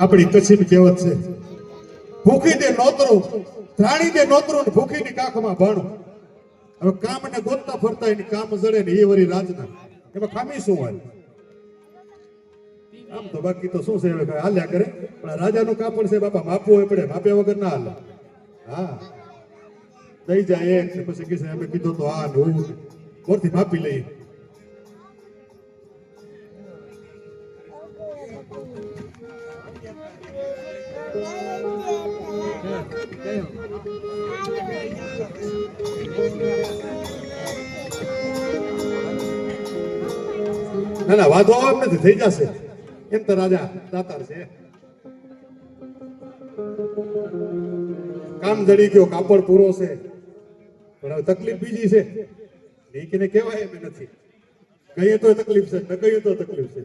આપણી કચ્છી કહેવત છે ભૂખી દે નોતરું ત્રાણી દે નોતરું ને ભૂખી ની કાખમાં ભાણું. હવે કામ ને ગોતતા ફરતા એની કામ જડે ને એ વરી રાજના. એમાં ખામી શું હોય? આમ તો બાકી તો શું છે હવે હાલ્યા કરે? પણ રાજાનું રાજાનું કાપડ છે બાપા, માપવું હોય પડે, માપ્યા વગર ના હાલે. હા. દઈ જાય એક પછી કહેશે, અમે કીધું તો આ ને ને. કોરથી માપી લઈએ. ના ના વાંધો આવે નથી થઈ જશે. એમ તો રાજા દાતાર છે. કામ જડી ગયો કાપડ પૂરો છે. પણ હવે તકલીફ બીજી છે. નીકીને કહેવાય એમ નથી. કહીએ તો તકલીફ છે ન કહીએ તો તકલીફ છે.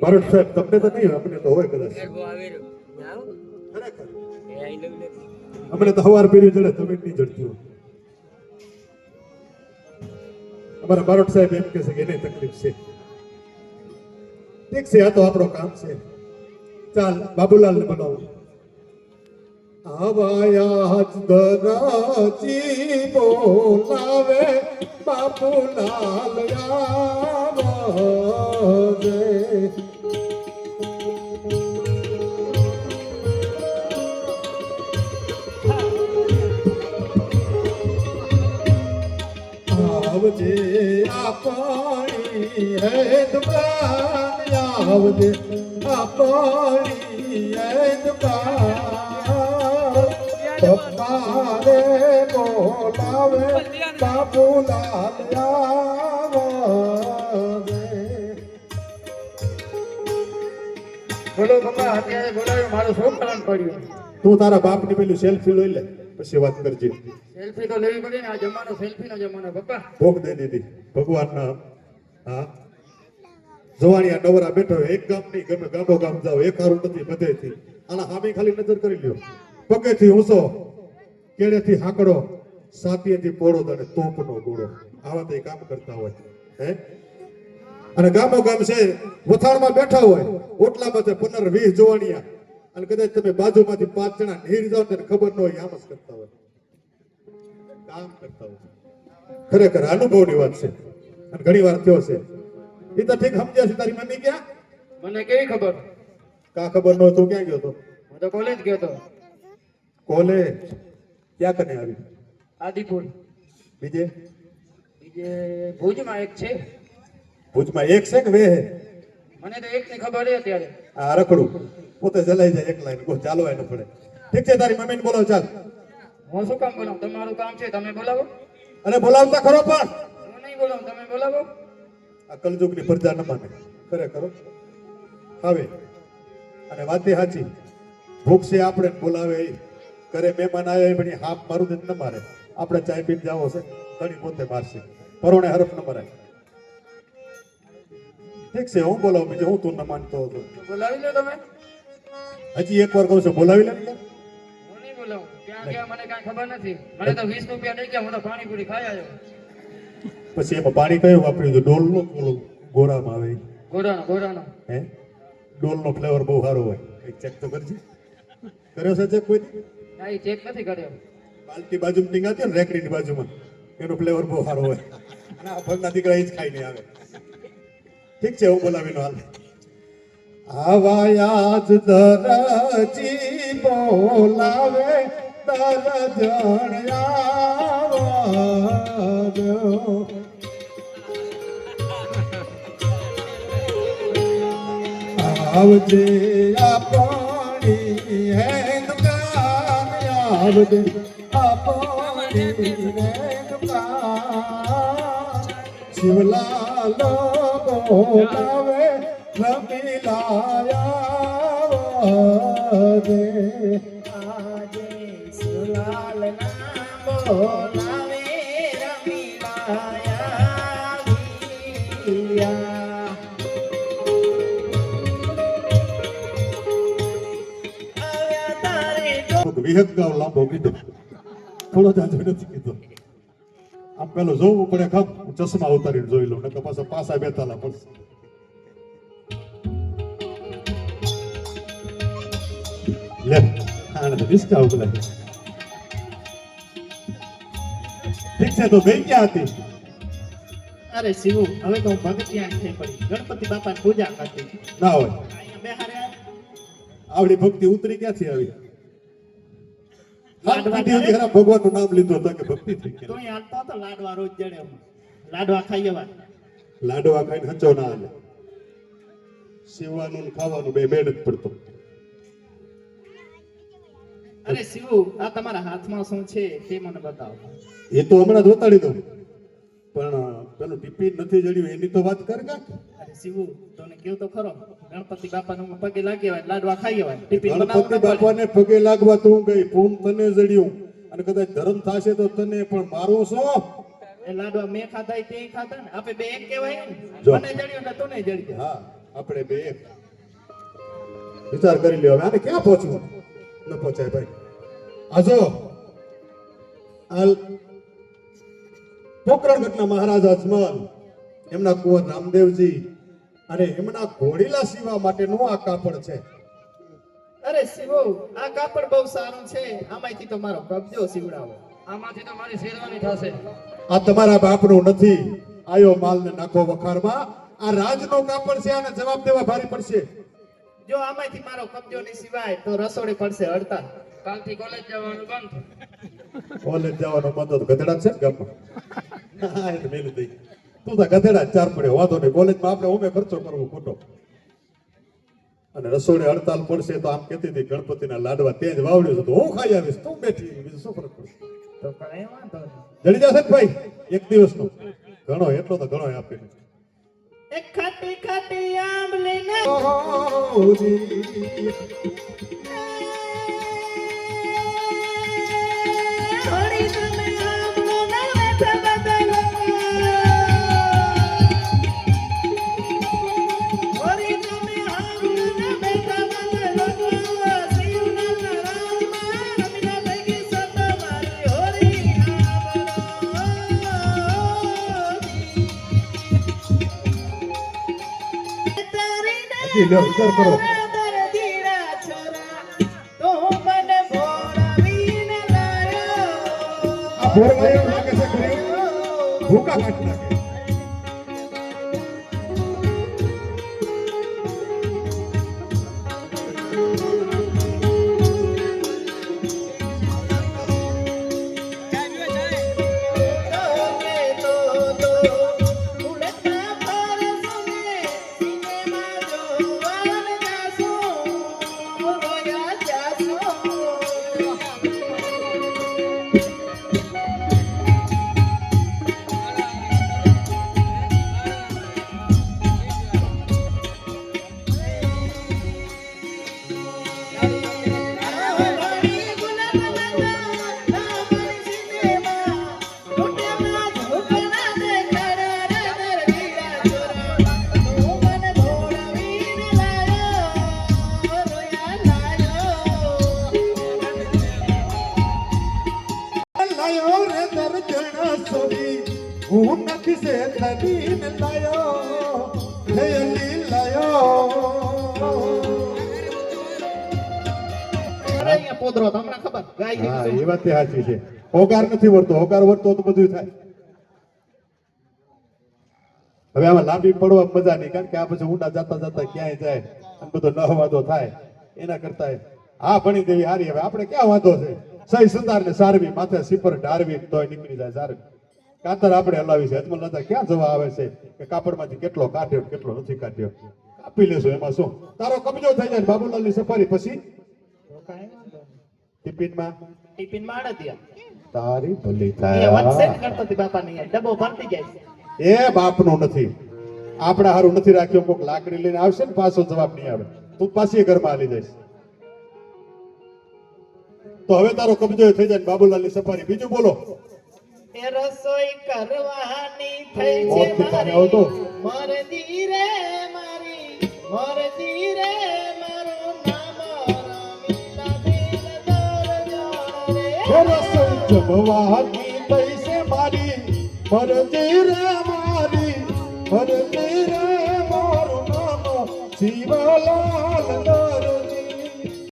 ભરત સાહેબ તમને તો નહીં આપણે તો હોય કદાચ. અમને તો હવાર પીરી જડે તમે નહીં જડતી અમારા બારોટ સાહેબ એમ કહે છે કે એને તકલીફ છે. ઠીક છે, આ તો આપણો કામ છે. ચાલ બાબુલાલ ને બનાવો આવાયા જ દરાજી બોલાવે, બાબુલાલ આવે આવજે આપણી હે દુકાન આવજે આપણી હે દુકાન પપ્પા રે બોલાવે આવજે બોલો પપ્પા અત્યારે બોલાવ્યું મારું શું કારણ પડ્યું? તું તારા બાપની પેલું સેલ્ફી લઈ લે. પછી વાત કરજે. સેલ્ફી તો લેવી પડે ને આ જમાનો સેલ્ફી નો જમાનો પપ્પા. ભોગ દે દીધી. ભગવાનના હા. જવાણિયા નવરા બેઠો એક ગામની ગમે ગામો ગામ જાવ એક હારું નથી બધેથી. આના હામી ખાલી નજર કરી લ્યો. પગેથી ઊંચો કેળેથી હાકડો સાતીએથી પોળો અને તોપનો ગોળો. આવા તે કામ કરતા હોય હે? અને ગામો ગામ છે વથાણમાં બેઠા હોય ઓટલામાં છે પંદર વીસ જોવાણિયા. અને કદાચ તમે બાજુમાંથી પાંચ જણા નીર જાઓ ત્યારે ખબર ન હોય આમ જ કરતા હોય. કામ કરતા હોય. ખરેખર અનુભવની વાત છે. અને ઘણી વાર થયો છે. એ તો ઠીક સમજ્યા છે તારી મમ્મી ક્યાં? મને કેવી ખબર? કા ખબર ન હોય તું ક્યાં ગયો તો? હું તો કોલેજ ગયો તો. કોલેજ? ક્યાં કને આવી? આદિપુર. બીજે? બીજે ભુજમાં એક છે. ભુજમાં એક છે કે બે? મને તો એક ની ખબર છે અત્યારે. આ રખડું. પોતે જલાઈ જાય એક લાઈન. કોઈ ચાલવા ન પડે. ઠીક છે તારી મમ્મીને બોલાવ ચાલ. હું શું કામ બોલાવું? તમારું કામ છે તમે બોલાવો. અને બોલાવતા ખરો પણ. હું નહીં બોલાવું તમે બોલાવો. આ કલયુગની પ્રજા ન માને. ખરેખર. હવે અને વાતે સાચી. ભૂખ છે આપણે બોલાવે ઈ. ઘરે મહેમાન આવ્યા પણ હાફ મારું જ ન મારે. આપણે ચાય પીને જાવો છે. ઘણી પોતે મારશે. પરોણે હરફ ન મરાય. ઠીક છે હું બોલાવું બીજું. હું તું ન માનતો હતો. બોલાવી લો તમે. હજી એક વાર કહું છું બોલાવી લે. ને યાર. હું નહીં બોલાવું. ક્યાં ગયા મને કાંઈ ખબર નથી. મને તો વીસ રૂપિયા દઈ ગયા હું તો પાણીપુરી આવ્યો. પછી એમાં પાણી કયું વાપર્યું ડોલ ડોલનો કે ઓલું ગોરામાં આવે? ગોરાનો ગોરાનો. હે? ડોલનો ફ્લેવર બહુ સારો હોય. એક ચેક તો કરજે. કર્યો છે ચેક કોઈ? ના એ ચેક નથી કર્યો. બાલટી બાજુમાં ટીંગાતી ને રેકડીની બાજુમાં એનો ફ્લેવર બહુ સારો હોય. અને આ ભગના દીકરા એ જ ખાઈને આવે. ઠીક છે હું બોલાવીનો હાલ. આવાયા જ દરજી બોલાવે, દરજણ જણ્યા આવજે આપણી હે દુકાન આવજે આપણી હે દુકાન શિવલાલ રમીલાયા રે આજે સુલાલ ના બોલાવે રમીલાયા વિયા. આવ્યા તારે જો વિહત ગાવ લાંબો કીધો થોડો જાજો નથી કીધો આમ પેલું જોવું પડે હું ચશ્મા ઉતારીને જોઈ લઉં નકર પાછા પાછા બેતાલા પડશે. આને તો રિસ્કા ઠીક છે તો ગઈ ક્યાં હતી અરે શિવ હવે તો ભગતિયા થઈ પડી ગણપતિ બાપા પૂજા કરતી ના હોય આવડી ભક્તિ ઉતરી ક્યાંથી આવી લાડવા લાડવા ભગવાનનું નામ લીધું તો કે ભક્તિ થઈ તો હાલતો હતો લાડવા રોજ જડે લાડવા ખાઈ એવા લાડવા ખાઈને હચો ના હાલે. સીવવાનું ને ખાવાનું બે મેળ જ પડતો. અરે શિવ આ તમારા હાથમાં શું છે તે મને બતાવો. એ તો હમણાં જ વતાડી દઉં. પણ પેલું ટિફિન નથી જડ્યું એની તો વાત કર કાક. અરે શિવ તને કેવું તો ખરો. ગણપતિ બાપાનું પગે લાગી હોય લાડવા ખાઈ હોય ટિફિન ગણપતિ. બાપાને પગે લાગવા તું ગઈ પૂન તને જડ્યું. અને કદાચ ધર્મ થશે તો તને પણ મારું શું એ લાડવા મેં ખાધા તે ખાધા ને આપણે બે એક કહેવાય ને. મને જડ્યું ને તને જડી હા આપણે બે એક. વિચાર કરી લ્યો હવે આને ક્યાં પહોંચવું? ન પહોંચાય ભાઈ. આજો હાલ પોકરણગઢના મહારાજ અજમલ એમના કુંવર રામદેવજી અને એમના ઘોડીલા સીવા માટેનું આ કાપડ છે. અરે શિવો આ કાપડ બહુ સારું છે. આમાંથી તો મારો કબજો સીવડાવો. આમાંથી તો મારી શેરવાની થશે. આ તમારા બાપનું નથી. આયો માલને નાખો વખારમાં. આ રાજનો કાપડ છે આને જવાબ દેવા ભારી પડશે. જો આમાંથી મારો કબજો ની સિવાય તો રસોડી પડશે હડતાલ. કાલથી કોલેજ જવાનું બંધ. કોલેજ જવાનો બંધ તો ગધેડા છે ગામમાં? હા, મેલું થઈ તું તો ગધેડા ચાર પડે વાંધો નહીં. કોલેજમાં આપણે ઉમે ખર્ચો કરવો ખોટો. અને રસોડે હડતાલ પડશે તો આમ કહેતી હતી ગણપતિના લાડવા તે જ વાવડ્યું હતું તો હું ખાઈ આવીશ તું બેઠી બીજું શું ફરક પડશે તો કઈ વાંધો નહીં. જડી જશે ભાઈ? એક દિવસનો. ઘણો એટલો તો ઘણો આપે. એક ખાટી ખાટી આંબલીને હજી લ્યો, વિચાર કરો. ભૂકા કાઢી નાખે પોદરો તમને ખબર. ગાય હા એ વાત સાચી છે. હોકાર નથી વળતો હોકાર વળતો તો બધું થાય. હવે આમાં લાંબી પડવા મજા નહીં કારણ કે આ પછી ઊંડા જતા જતા ક્યાંય જાય અને બધો નહવાદો થાય એના કરતા હા ભણી દેવી હારી હવે આપણે ક્યાં વાંધો છે? સહી સુતાર ને સારવી માથે સિપર ઢારવી તોય નીકળી જાય સારવી. કાતર આપણે હલાવી છે. અજમલ દાદા ક્યાં જવા આવે છે? કે કાપડમાંથી કેટલો કાઢ્યો કેટલો નથી કાઢ્યો? કાપી લેશો એમાં શું? તારો કબજો થઈ જાય બાબુલાલની સફારી પછી? ટિફિનમાં? ટિફિનમાં અડદિયા. તારી ભલી એ વાત સેટ ગણપતિ બાપાની. ડબ્બો ભરતી જાય. એ બાપનું નથી. આપણા હારું નથી રાખ્યો. કોક લાકડી લઈને આવશે ને પાછો જવાબ નહીં આવે. તું પાછી ઘરમાં હાલી જઈશ. તો હવે તારો કબજો થઈ જાય બાબુલાલની સફારી. બીજું બોલો. એ રસોઈ કરવાની થઈ છે મારી. મરદી રે મારી. મરદી રે રસોઈ જમવાની છે મારી મરજી રે મારી મરજી રે મારું નામ શિવલાલ દરજી